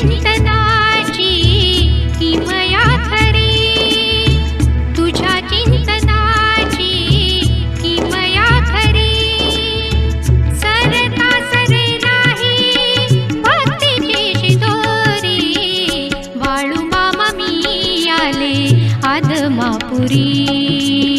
चिंतनाची किमया खरी? तुझ्या चिंतनाची किमया खरी? सरता सरे नाही भक्तीची शिदोरी. मी आले आदमापुरी.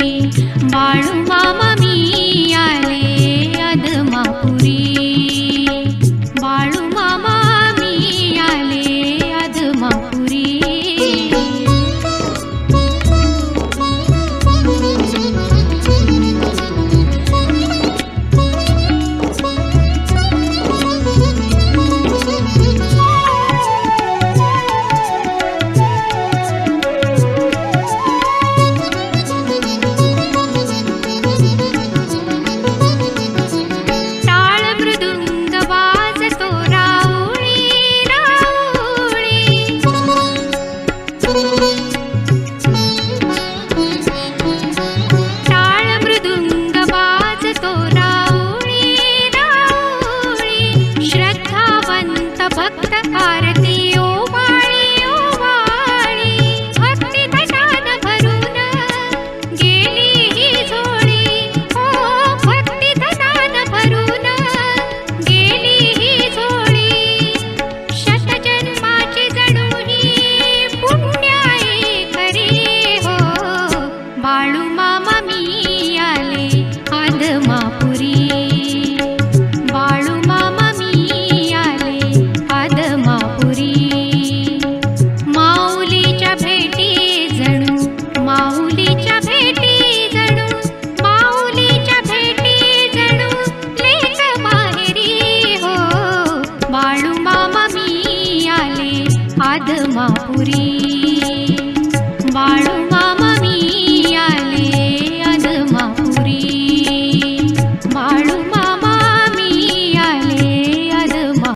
पूरी